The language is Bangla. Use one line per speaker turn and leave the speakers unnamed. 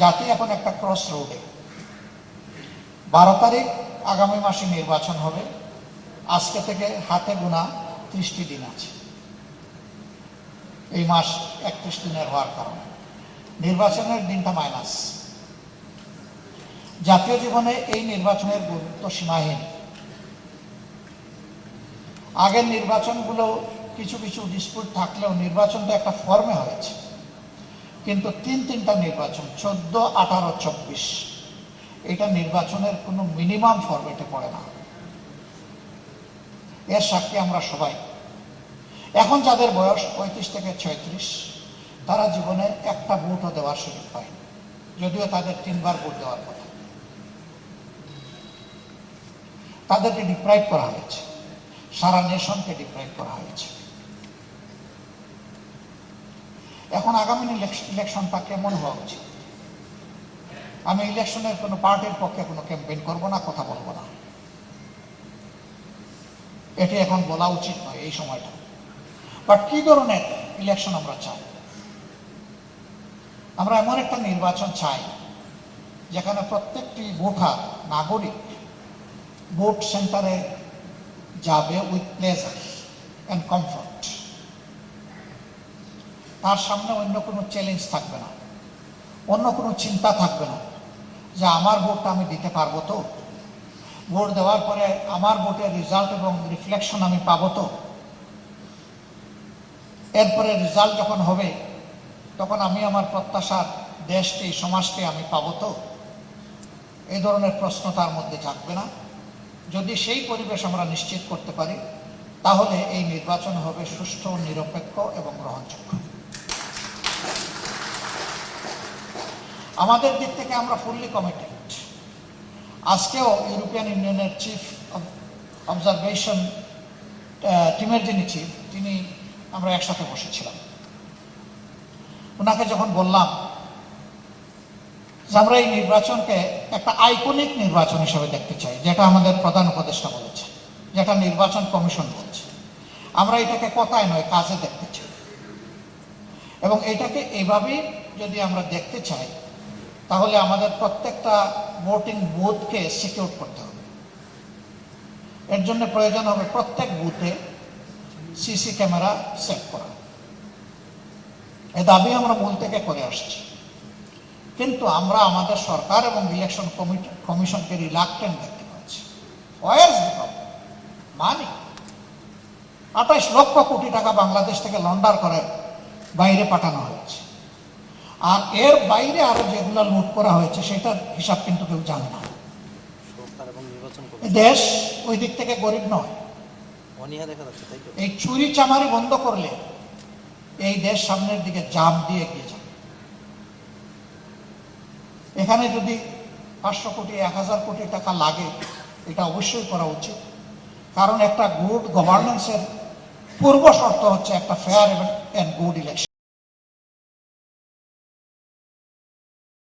জাতি এখন একটা ক্রস রোডে বারো তারিখ আগামী মাসে নির্বাচন হবে। আজকে থেকে হাতে গোনা ত্রিশটি দিন আছে। এই মাস একত্রিশ দিনের হওয়ার কারণে। নির্বাচনের দিনটা মাইনাস জাতীয় জীবনে এই নির্বাচনের গুরুত্ব সীমাহীন। আগের নির্বাচনগুলো কিছু কিছু ডিসপুট থাকলেও নির্বাচনটা একটা ফর্মে হয়েছে। কিন্তু তিন তিনটা নির্বাচন, চোদ্দ, আঠারো, চব্বিশ। এটা নির্বাচনের কোনো মিনিমাম ফর্মেটে পড়ে না। এর সাক্ষী আমরা সবাই। এখন যাদের বয়স পঁয়ত্রিশ থেকে ছয়ত্রিশ, তারা জীবনে একটা ভোটও দেওয়ার সুযোগ পায়নি যদিও তাদের তিনবার ভোট দেওয়ার কথা। তাদেরকে ডিপ্রাইভ করা হয়েছে। সারা নেশনকে ডিপ্রাইভ করা হয়েছে। এখন আগামী ইলেকশনটা কেমন হওয়া উচিত। আমি ইলেকশনের কোনো পার্টির পক্ষে কোনো ক্যাম্পেইন করব না, কথা বলব না। এটি এখন বলা উচিত নয় এই সময়টা। বাট কি ধরনের ইলেকশন আমরা চাই? আমরা এমন একটা নির্বাচন চাই, যেখানে প্রত্যেকটি ভোটার, নাগরিক ভোট সেন্টারে যাবে উইথ প্লেজার অ্যান্ড কমফর্ট তার সামনে অন্য কোনো চ্যালেঞ্জ থাকবে না। অন্য কোনো চিন্তা থাকবে না যে আমার ভোটটা আমি দিতে পারব তো। ভোট দেওয়ার পরে আমার ভোটের রেজাল্ট এবং রিফ্লেকশন আমি পাবো তো। এরপরে রেজাল্ট যখন হবে, তখন আমি আমার প্রত্যাশার দেশকে, সমাজকে আমি পাবো তো। এই ধরনের প্রশ্ন তার মধ্যে থাকবে না। যদি সেই পরিবেশ আমরা নিশ্চিত করতে পারি, তাহলে এই নির্বাচন হবে সুষ্ঠু, নিরপেক্ষ এবং গ্রহণযোগ্য। আমাদের দিক থেকে আমরা ফুললি কমিটেড আজকেও ইউরোপিয়ান ইউনিয়নের চিফ অবজারভেশন টিমের যিনি চিফ তিনি আমরা একসাথে বসেছিলাম। ওনাকে যখন বললাম যে আমরা এই নির্বাচনকে একটা আইকনিক নির্বাচন হিসেবে দেখতে চাই, যেটা আমাদের প্রধান উপদেষ্টা বলেছে, যেটা নির্বাচন কমিশন বলছে, আমরা এটাকে কথায় নয়, কাজে দেখতে চাই। এবং এটাকে এভাবেই যদি আমরা দেখতে চাই তাহলে আমাদের প্রত্যেকটা ভোটিং বুথকে সিকিউর করতে হবে। এর জন্য প্রয়োজন হবে প্রত্যেক বুথে সিসি ক্যামেরা সেট করা। এ দাবি আমরা মূল থেকে করে আসছি। কিন্তু আমরা আমাদের সরকার এবং ইলেকশন কমিশনকে রিলাক্টেন্ট দেখতে পাচ্ছি। মানি আঠাইশ লক্ষ কোটি টাকা বাংলাদেশ থেকে লন্ডার করে বাইরে পাঠানো হয়েছে। আর এর বাইরে আরও যেগুলো লুট করা হয়েছে সেটার হিসাব কিন্তু কেউ জানে না। দেশ ওই দিক থেকে গরিব নয়। এই চুরি চামারি বন্ধ করলে এই দেশ সামনের দিকে জাম দিয়ে এগিয়ে যাবে। এখানে যদি পাঁচশো কোটি এক হাজার কোটি টাকা লাগে এটা অবশ্যই করা উচিত। কারণ একটা গুড গভর্নেন্সের পূর্ব শর্ত হচ্ছে একটা ফেয়ার এবং গুড ইলেকশন